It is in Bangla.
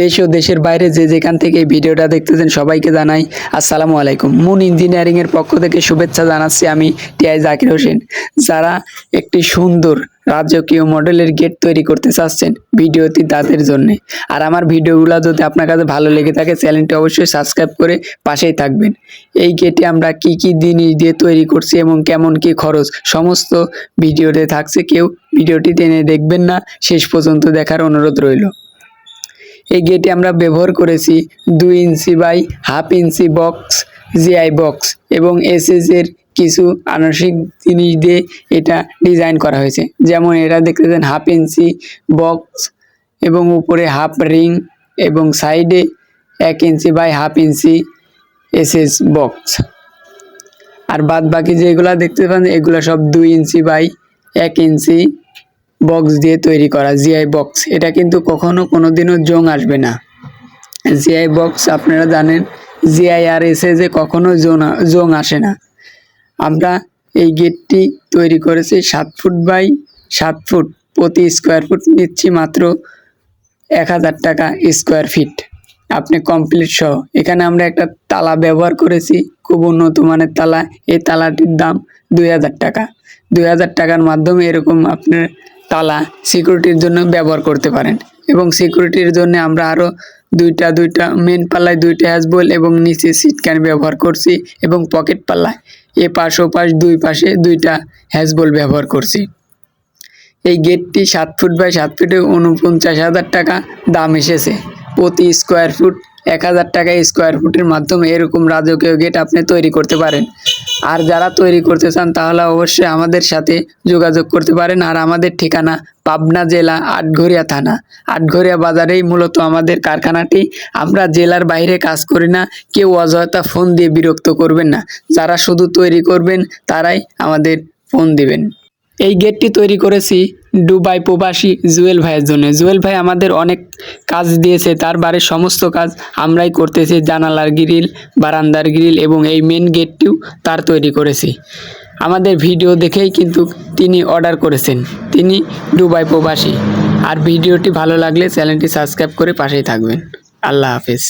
দেশ ও দেশের বাইরে যে যেখান থেকে ভিডিওটা দেখতেছেন সবাইকে জানাই আসসালামু আলাইকুম। মুন ইঞ্জিনিয়ারিং এর পক্ষ থেকে শুভেচ্ছা জানাচ্ছি আমি টিআই জাকির হোসেন। যারা একটি সুন্দর রাজকীয় মডেলের গেট তৈরি করতে চাচ্ছেন ভিডিওটি তাদের জন্য। আর আমার ভিডিওগুলো যদি আপনার কাছে ভালো লেগে থাকে, চ্যানেলটি অবশ্যই সাবস্ক্রাইব করে পাশেই থাকবেন। এই গেটে আমরা কি কি জিনিস দিয়ে তৈরি করছি এবং কেমন কি খরচ, সমস্ত ভিডিওতে থাকছে। কেউ ভিডিওটি টেনে দেখবেন না। শেষ পর্যন্ত দেখার অনুরোধ রইল। এই গেটে আমরা ব্যবহার করেছি দুই inch by half inch box GI box এবং এসএস এর কিছু আনুষিক জিনিস দিয়ে এটা ডিজাইন করা হয়েছে। যেমন এটা দেখতেছেন হাফ ইঞ্চি বক্স এবং উপরে হাফ রিং এবং সাইডে এক inch by half inch SS box. আর বাদ বাকি যেগুলো দেখতে পান এগুলো সব দুই ইঞ্চি বাই এক ইঞ্চি বক্স দিয়ে তৈরি করা জিআই বক্স এটা কিন্তু কখনো কোনোদিনও জং আসবে না। জিআই বক্স আপনারা জানেন জিআই আর এসে যে কখনো জং জং আসে না। আমরা এই গেটটি তৈরি করেছি সাত ফুট বাই সাত ফুট, প্রতি স্কোয়ার ফুট নিচ্ছি মাত্র এক হাজার টাকা স্কোয়ার ফিট আপনি কমপ্লিট সহ। এখানে আমরা একটা তালা ব্যবহার করেছি, খুব উন্নত মানের তালা। এই তালাটির দাম দুই হাজার টাকা। দুই হাজার টাকার মাধ্যমে এরকম আপনার তালা সিকিউরিটির জন্য ব্যবহার করতে পারেন। এবং সিকিউরিটির জন্য আমরা আরও দুইটা দুইটা মেন পাল্লায় দুইটা হ্যাজবল এবং নিচে সিটকান ব্যবহার করছি এবং পকেট পাল্লায় এ পাশ, ও পাশ, দুই পাশে দুইটা হ্যাজবল ব্যবহার করছি। এই গেটটি সাত ফুট বাই সাত ফুটে উনপঞ্চাশ হাজার টাকা দাম এসেছে। প্রতি স্কোয়ার ফুট এক হাজার টাকা স্কোয়ার ফুটের মাধ্যমে এরকম রাজকীয় গেট আপনি তৈরি করতে পারেন। আর যারা তৈরি করতে চান, তাহলে অবশ্যই আমাদের সাথে যোগাযোগ করতে পারেন। আর আমাদের ঠিকানা পাবনা জেলা আটঘরিয়া থানা। আটঘরিয়া বাজারেই মূলত আমাদের কারখানাটি। আমরা জেলার বাইরে কাজ করি না। কেউ অযথা ফোন দিয়ে বিরক্ত করবেন না। যারা শুধু তৈরি করবেন, তারাই আমাদের ফোন দিবেন। এই গেটটি তৈরি করেছি দুবাই প্রবাসী জুয়েল ভাইয়ের জন্য। জুয়েল ভাই আমাদের অনেক কাজ দিয়েছে, তার বাড়ির সমস্ত কাজ আমরাই করতেছি, জানালার গ্রিল, বারান্দার গ্রিল এবং এই মেন গেটটিও তার তৈরি করেছি। আমাদের ভিডিও দেখেই কিন্তু তিনি অর্ডার করেছেন। তিনি দুবাই প্রবাসী। আর ভিডিওটি ভালো লাগলে চ্যানেলটি সাবস্ক্রাইব করে পাশেই থাকবেন। আল্লাহ হাফেজ।